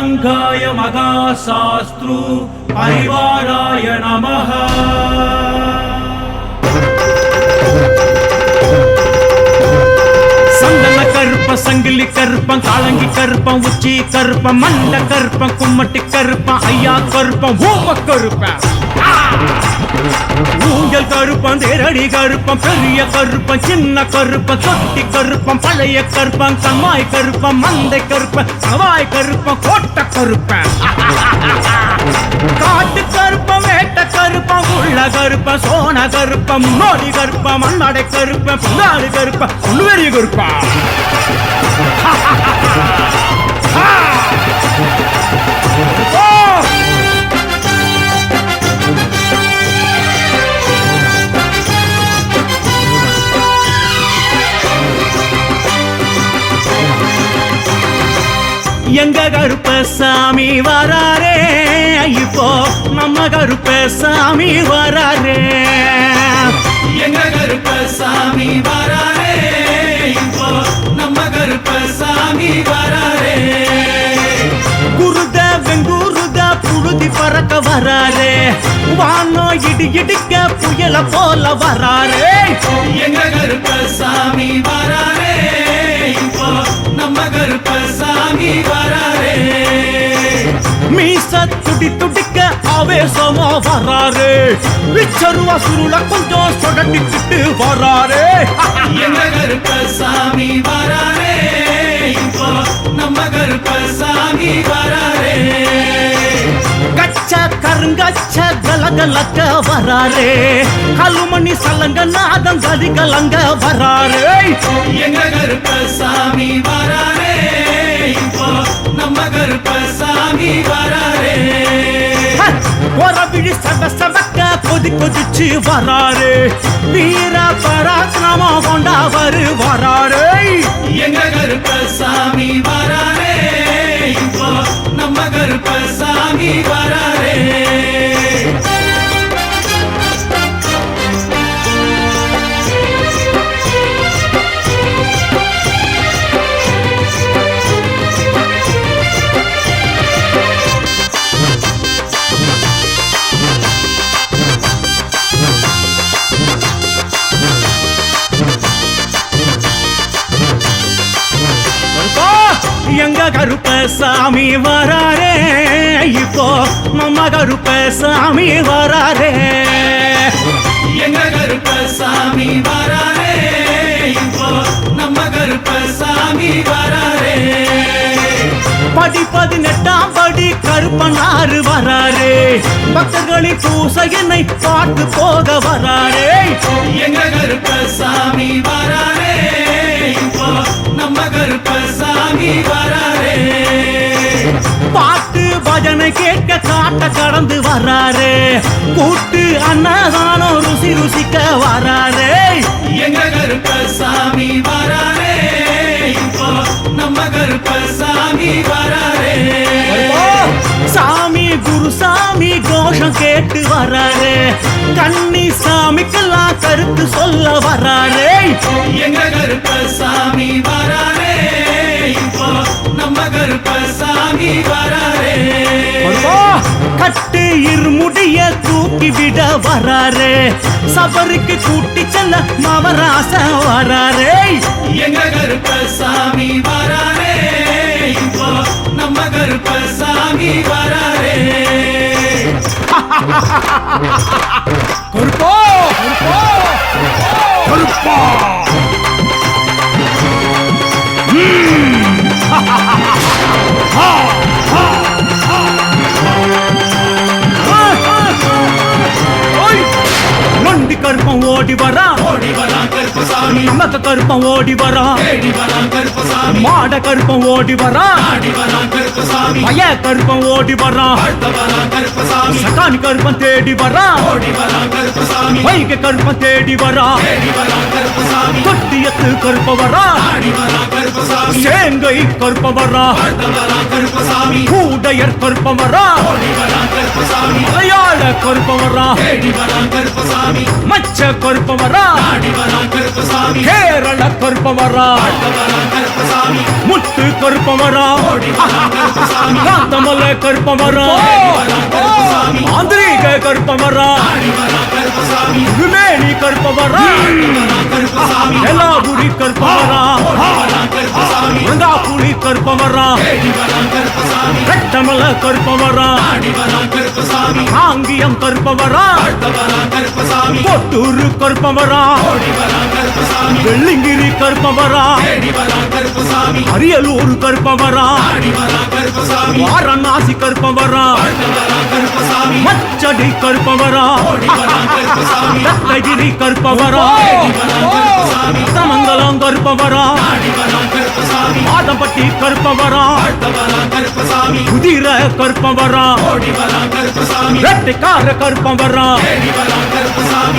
असिदाङ्गाय महाशास्त्रु परिवाराय नमः கருப்பம் கருப்பம் காலங்கி கருப்பம் உச்சி கருப்பம் மண்ட கருப்பம் கும்மட்டி கருப்பம் ஐயா கருப்பம் ஊம கருப்பம். ஆ! ஊஞ்சல் கருப்பம் தேரடி கருப்பம் பெரிய கருப்பம் சின்ன கருப்பம் தொட்டி கருப்பம் பழைய கருப்பம் கம்மாய் கருப்பம் மந்தை கருப்பம் சவாய் கருப்பம் கோட்ட கருப்பம். காட்டு கருப்பம் வேட்ட கருப்பம் உள்ள கருப்ப சோன கருப்ப முன்னோடி கருப்ப மண்ணடை கருப்பம் பின்னாடி கருப்பம். உள்வெறி கருப்பம் ஓ! எங்க கருப்பசாமி வராரே? இப்போ நம்ம கருப்பசாமி வராரே. எங்க கருப்பசாமி வராரே? இப்போ நம்ம கருப்பசாமி வராரே. குருத வெங்குருத புழுதி பறக்க வராரே. வானோ இடி இடிக்க புயல போல வராரே. எங்க கருப்பசாமி வராரே. இப்போ நம்ம கருப்பசாமி வராரே. மீச துடி துடிக்க ஆவேசமா வராரே. விச்சருவா சுருள கொஞ்சம் சொடட்டிக்கிட்டு வராரே. எங்க கருப்பசாமி வராரே. இப்போ நம்ம கருப்பசாமி வராரே. கச்ச கருங்கச்ச கலகலக்க வராரே. கலுமணி சலங்க நாதம் கதி கலங்க வராரே. எங்க கருப்பசாமி வராரே? நம்ம கருப்பசாமி வராரே. விழி சட சடக்க கொதி கொதிச்சு வராரே. வீர பராக்கிரமம் கொண்டவர் வராரே. எங்க கருப்பசாமி வராரே? நம்ம கருப்பசாமி வராரே. எங்க கருப்ப சாமி வராரே? இப்போ நம்ம கருப்ப சாமி வராரே. எங்க கருப்ப சாமி வராரே? இப்போ நம்ம கருப்ப சாமி வராரே. படி பதினெட்டாம் கருப்பனாறு வராரே. பக்தர்களின் பூசையனை பார்த்து போக வராரே. எங்க கருப்பசாமி வராரே? நம்ம கருப்பசாமி வராரே. பாட்டு பஜனை கேட்க காட்ட கடந்து வராரே. கூட்டு அன்னதானம் ருசி ருசிக்க வராரே. எங்க கருப்பசாமி வராரே? நம்ம கருப்பசாமி வராரே. சாமி குருசாமி கோஷம் கேட்டு வராரே. கன்னி சாமிக்கெல்லாம் கருத்து சொல்ல வராரே. எங்க கருப்பசாமி வராரே? இப்போ நம்ம கருப்பசாமி வராரே. ஓ, கட்டு இருமுடிய தூக்கி விட வராரே. சபருக்கு கூட்டி செல்ல மவராச வராரே. எங்க கருப்பசாமி வராரே? இப்போ நம்ம கருப்பசாமி வராரே கருப்பா கருப்பா கருப்பா நொண்டி கருப்பம் ஓடி வரா ஓடி வரான் கருப்பசாமி நமக்கு கருப்பம் ஓடி வரான் மாட கருப்பம் ஓடி வரான் பய கருப்பம் ஓடி வரான் சகானி கருப்பம் தேடி வரான் வைக கருப்பம் தேடி வரா. தேடி வரான் தொட்டியத்து கருப்ப வரான் சேங்கை கருப்ப வரான் கூடையர் கருப்பம் வரான் கருப்பசாமி மலையாள கருப்பசாமி மச்ச கருப்பன் கேரள கருப்பன் முத்து கருப்பன் காத்தமல கருப்பவரா வரான் ஆந்திரீக எல்லாபுரி வரா கட்டமல கருப்பன் ஆங்கியம் கருப்பன் கொட்டூரு கருப்பன் வெள்ளிங்கிரி கருப்பன் அரியலூர் கருப்பன் வாரணாசி கருப்பன் மச்சடி கருப்பன் ரத்தகிரி ஓடி தமங்கலம் கருப்பசாமி மாதம்பட்டி கற்பவரா வரா குதிர கற்பவரா வரா ஓடி வரான் கருப்பசாமி ரெட்டைக்கார கருப்பன்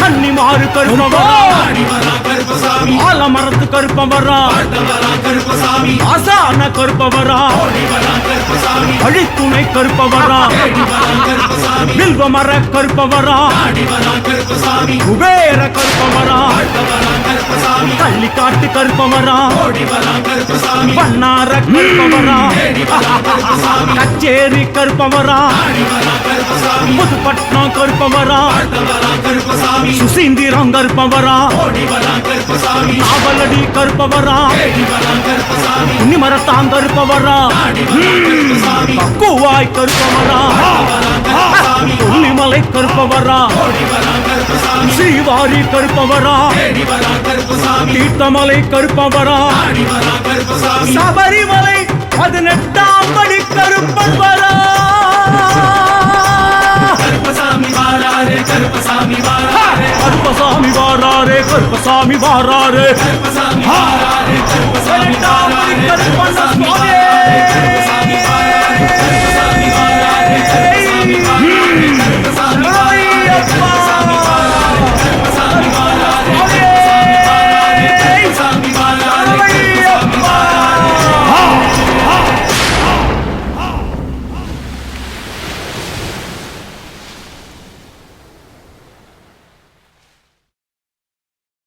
கன்னிமாறு கருப்பன் வரா ஆலமரத்து கற்பவரா வரா ஆசான கற்பவரா வரா ஓடி வரான் கருப்பசாமி வழித்துணை கருப்பன் குபேர கற்பவரா கள்ளி காட்டு கற்பவரா பண்ணார கருப்பன் வரா கச்சேரி கருப்பன் வரா ஆடி புதுப்பட்டினம் கருப்பன் சுசீந்திரம் கருப்பன் காவலடி ஓடி வரான் கருப்பசாமி கூவாய் கருப்பன் வரா வரான் கருப்பசாமி. கொல்லிமலை கருப்பன் வரா ஓடி வரான் கருப்பசாமி. ஸ்ரீவாரி கருப்பன் வரா தேடி வரான் கருப்பசாமி. தீர்த்தமலை கருப்பன் வரா ஆடி வரான் கருப்பசாமி சபரிமலை பதினெட்டாம் படி கருப்பன் வரா கருப்பசாமி வாராரே கருப்பசாமி வாராரே. கருப்பசாமி வாராரே கருப்பசாமி வாராரே. கருப்பசாமி. வாராரே கருப்பசாமி வாராரே கருப்பசாமி வாராரே